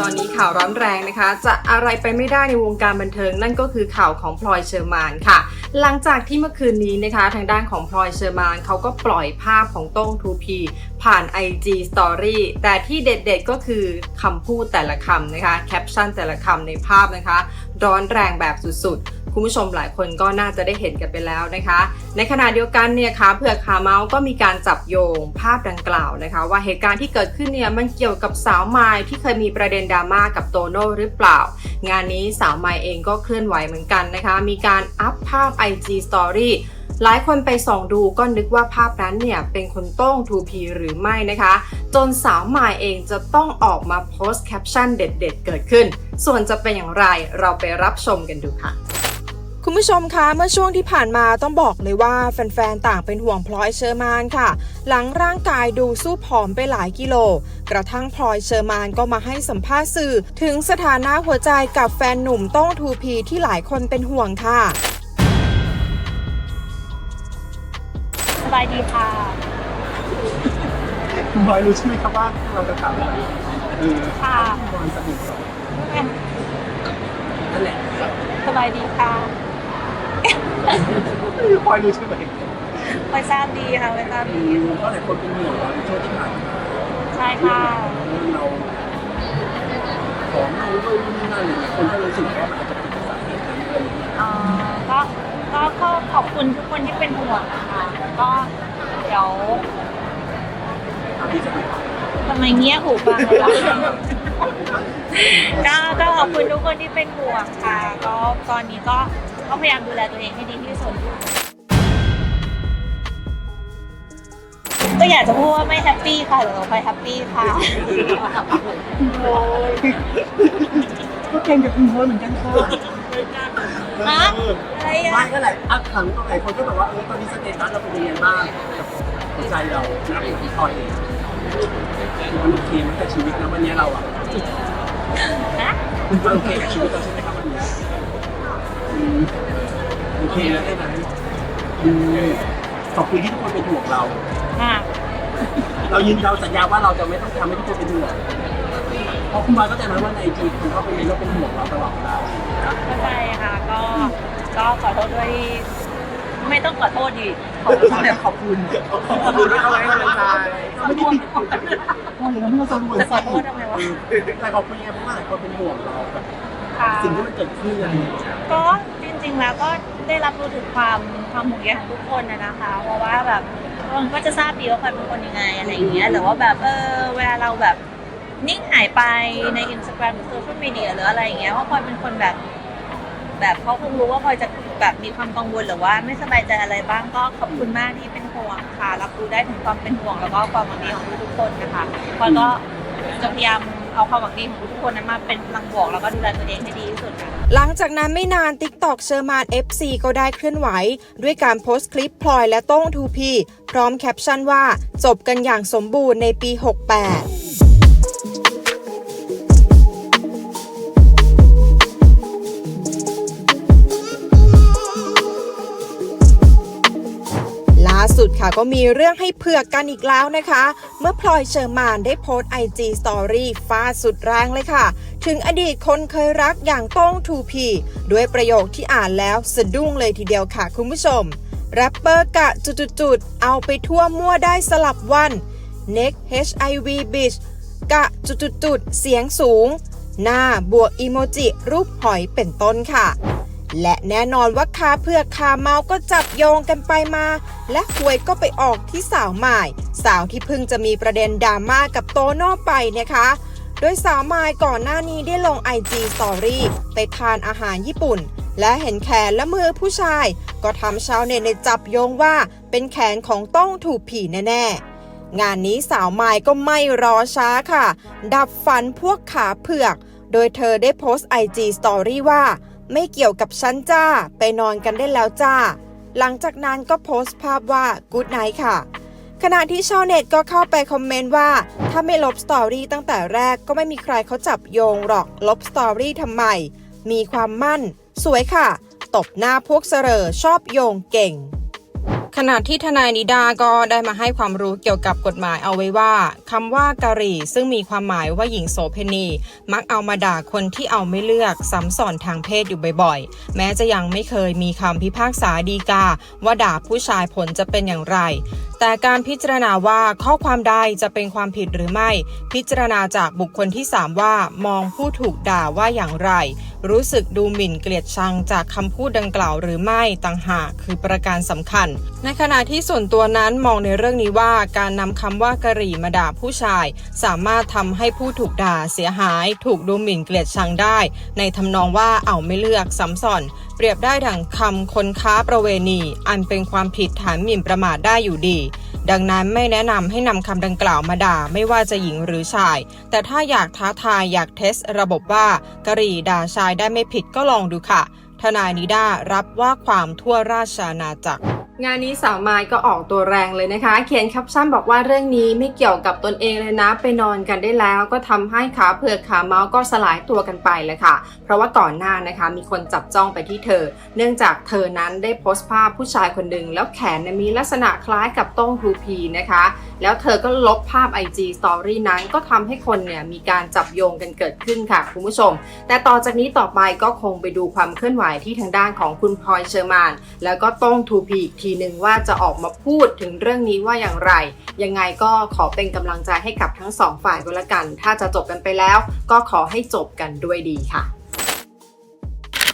ตอนนี้ข่าวร้อนแรงนะคะ จะอะไรไปไม่ได้ในวงการบันเทิง นั่นก็คือข่าวของพลอยเชอร์มานค่ะ หลังจากที่เมื่อคืนนี้นะคะ ทางด้านของพลอยเชอร์มานเขาก็ปล่อยภาพของโต้ง 2P ผ่าน IG Story แต่ที่เด็ดๆก็คือคำพูดแต่ละคำนะคะแคปชั่นแต่ละคำในภาพนะคะ ร้อนแรงแบบสุดๆ คุณผู้ชมหลายคนก็น่าจะได้เห็นกันไปแล้วนะคะ ในขณะเดียวกันเนี่ยค่ะเผื่อคาเมาส์ก็มีการจับโยงภาพดังกล่าวนะคะ ว่าเหตุการณ์ที่เกิดขึ้นเนี่ยมันเกี่ยวกับสาวไมายที่เคยมีประเด็นดราม่ากับโตโน่หรือเปล่า งานนี้สาวไมายเองก็เคลื่อนไหวเหมือนกันนะคะ มีการอัพภาพ IG Story หลายคนไปส่องดูก็นึกว่าภาพนั้นเนี่ยเป็นคนโต้ง 2P หรือไม่นะคะ จนสาวมายเองจะต้องออกมาโพสต์แคปชั่นเด็ดๆเกิดขึ้น ส่วนจะเป็นอย่างไรเราไปรับชมกันดูค่ะ ผู้ชมคะเมื่อช่วงที่ผ่านมาต้องบอกเลยว่าแฟนๆ ต่างเป็นห่วงพลอยเชอร์มานค่ะ หลังร่างกายดูสู้ผอมไปหลายกิโล กระทั่งพลอยเชอร์มานก็มาให้สัมภาษณ์สื่อ ถึงสถานะหัวใจกับแฟนหนุ่มต้งทูพีที่หลายคนเป็นห่วงค่ะ สบายดีค่ะ คุณบอยรู้ใช่ไหมครับว่าเราจะถามอะไรเออค่ะบอยสนุกนั่นแหละสบายดีค่ะ บอยรู้ใช่ไหมไปทราบดีค่ะไปทราบดีก็หลายคนเป็นห่วงเราในช่วงที่ผ่านมาใช่ค่ะเราของเราด้วยนู่นนี่นั่นอะไรเงี้ยคนก็รู้สึกว่ามันอาจจะเป็นสาเหตุนั้นอะไรอย่างเงี้ยเอ่อก็ก็ก็ขอบคุณทุกคนที่เป็นห่วงนะคะแล้วก็เดี๋ยวอะพี่จะไปทำไมเงี้ยหูฟังเลยล่ะก็ก็ขอบคุณทุกคนที่เป็นห่วงค่ะ ก็ตอนนี้ก็ ก็พยายามดูแลตัวเองให้ดีที่สุด ก็อยากจะพูดว่าไม่แฮปปี้ค่ะแต่เราไปแฮปปี้ค่ะ ก็เก่งกับคุณบอยเหมือนกันค่ะฮะอะไรอะไม่ก็หลายอะถังก็หลายคนก็แบบว่าเออตอนนี้สเตตัสเราเป็นยังไงบ้างกับหัวใจเรานะพี่พลอยเองมันโอเคไหมกับชีวิตนะวันนี้เราอะนะมันโอเคกับชีวิตเราใช่ไหมครับวันนี้อืม โอเคแล้วได้ไหมอืมขอบคุณที่ทุกคนเป็นห่วงเรา ค่ะเรายืนเราสัญญาว่าเราจะไม่ต้องทำให้ทุกคนเป็นห่วงเพราะคุณบอยก็ใจไหมว่าในจีคุณเขาเป็นเมนแล้วเป็นห่วงเราตลอดเวลานะเข้าใจค่ะ ก็ก็ขอโทษด้วยไม่ต้องขอโทษดิขอโทษขอบคุณขอบคุณที่เขาให้กำลังใจไม่ได้ปิดคุณโอ้ยแล้วเมื่อสรุปจะขอโทษทำไมวะแต่ขอบคุณไงเพราะว่าหลายคนเป็นห่วงเรากับ ค่ะ สิ่งที่มันเกิดขึ้นอะไรอย่างเงี้ยก็จริงๆแล้วก็ได้รับรู้ถึงความความห่วงใยของทุกคนนะนะคะ เพราะว่าแบบคนก็จะทราบดีว่าใครเป็นคนยังไงอะไรอย่างเงี้ยหรือว่าแบบเออเวลาเราแบบนิ่งหายไปในอินสตาแกรมหรือโซเชียลมีเดียหรืออะไรอย่างเงี้ยว่าพลอยเป็นคนแบบ แบบเขาคงรู้ว่าพลอยจะแบบมีความกังวลหรือว่าไม่สบายใจอะไรบ้างก็ขอบคุณมากที่เป็นห่วงค่ะรับรู้ได้ถึงความเป็นห่วงแล้วก็ความหวังดีของทุกๆคนนะคะพลอยก็จะพยายาม เอาความหวังดีของทุกคนนั้นมาเป็นพลังบวกแล้วก็ดูแลตัวเองให้ดีที่สุดค่ะ หลังจากนั้นไม่นาน TikTok เชอร์มาน FC ก็ได้เคลื่อนไหว ด้วยการโพสต์คลิปพลอยและโต้งทูพีพร้อมแคปชั่นว่า จบกันอย่างสมบูรณ์ในปี 68 สุดค่ะก็มีเรื่องให้เผือกกันอีกแล้วนะคะ เมื่อพลอยเชอร์มานได้โพสต์ IG Story ฟาสุดแรงเลยค่ะ ถึงอดีตคนเคยรักอย่างต้ง 2P ด้วยประโยคที่อ่านแล้วสะดุ้งเลยทีเดียวค่ะคุณผู้ชม แรปเปอร์กะจุดๆเอาไปทั่วมั่วได้สลับวัน next HIV bitch กะจุดๆเสียงสูง หน้าบวกอีโมจิรูปหอยเป็นต้นค่ะ และแน่นอนว่าคาเผือกคาเมาก็จับโยงกันไปมา และหวยก็ไปออกที่สาวใหม่ สาวที่เพิ่งจะมีประเด็นดราม่ากับโตโน่ไปนะคะ โดยสาวมายก่อนหน้านี้ได้ลง IG Story ไปทานอาหารญี่ปุ่น และเห็นแขนและมือผู้ชาย ก็ทำชาวเน็ตในจับโยงว่าเป็นแขนของต้องถูกผีแน่ๆ งานนี้สาวมายก็ไม่รอช้าค่ะ ดับฝันพวกขาเผือก โดยเธอได้โพสต์ IG Story ว่า ไม่เกี่ยวกับฉันจ้า ไปนอนกันได้แล้วจ้า หลังจากนั้นก็โพสต์ภาพว่า Good night ค่ะ ขณะที่ชาวเน็ตก็เข้าไปคอมเมนต์ว่า ถ้าไม่ลบสตอรี่ตั้งแต่แรกก็ไม่มีใครเขาจับโยงหรอกลบสตอรี่ทำไม มีความมั่น สวยค่ะ ตบหน้าพวกเสรอชอบโยงเก่ง ขณะที่ทนายนิดาก็ได้มาให้ความรู้เกี่ยวกับกฎหมายเอาไว้ว่าคำว่ากะหรี่ ซึ่งมีความหมายว่าหญิงโสเพณี มักเอามาด่าคนที่เอาไม่เลือกซ้ำสอนทางเพศอยู่บ่อยๆ แม้จะยังไม่เคยมีคำพิพากษาดีกาว่าด่าผู้ชายผลจะเป็นอย่างไรแต่การพิจารณาว่าข้อความใดจะเป็นความผิดหรือไม่ พิจารณาจากบุคคลที่ 3 ว่า มองผู้ถูกด่าว่าอย่างไร รู้สึกดูหมิ่นเกลียดชังจากคำพูดดังกล่าวหรือไม่ต่างหากคือประการสำคัญ ในขณะที่ส่วนตัวนั้นมองในเรื่องนี้ว่าการนำคำว่ากะหรี่มาด่าผู้ชาย สามารถทำให้ผู้ถูกด่าเสียหาย ถูกดูหมิ่นเกลียดชังได้ ในทำนองว่าเอาไม่เลือกซ้ำซ้อนเปรียบได้ดังคำคนค้าประเวณี อันเป็นความผิดฐานหมิ่นประมาทได้อยู่ดี ดังนั้นไม่แนะนำให้นำคำดังกล่าวมาด่าไม่ว่าจะหญิงหรือชาย แต่ถ้าอยากท้าทายอยากเทสระบบว่ากะหรี่ด่าชายได้ไม่ผิดก็ลองดูค่ะ ทนายนิด้ารับว่าความทั่วราชอาณาจักร งานนี้สาวไมายก็ออกตัวแรงเลยนะคะ เขียนแคปชั่นบอกว่าเรื่องนี้ไม่เกี่ยวกับตนเองเลยนะ ไปนอนกันได้แล้วก็ทำให้ขาเผือกขาเมาส์ก็สลายตัวกันไปเลยค่ะ เพราะว่าก่อนหน้านะคะมีคนจับจ้องไปที่เธอ เนื่องจากเธอนั้นได้โพสต์ภาพผู้ชายคนหนึ่งแล้วแขนมีลักษณะคล้ายกับต้งทูพีนะคะ แล้วเธอก็ลบภาพ IG Story นั้นก็ทำให้คนเนี่ยมีการจับโยงกันเกิดขึ้นค่ะคุณผู้ชม แต่ต่อจากนี้ต่อไปก็คงไปดูความเคลื่อนไหวที่ทางด้านของคุณพลอยเชอร์มาน แล้วก็ต้งทูพีอีกทีหนึ่งว่าจะออกมาพูดถึงเรื่องนี้ว่าอย่างไร ยังไงก็ขอเป็นกำลังใจให้กับทั้งสองฝ่ายก็แล้วกัน ถ้าจะจบกันไปแล้ว ก็ขอให้จบกันด้วยดีค่ะ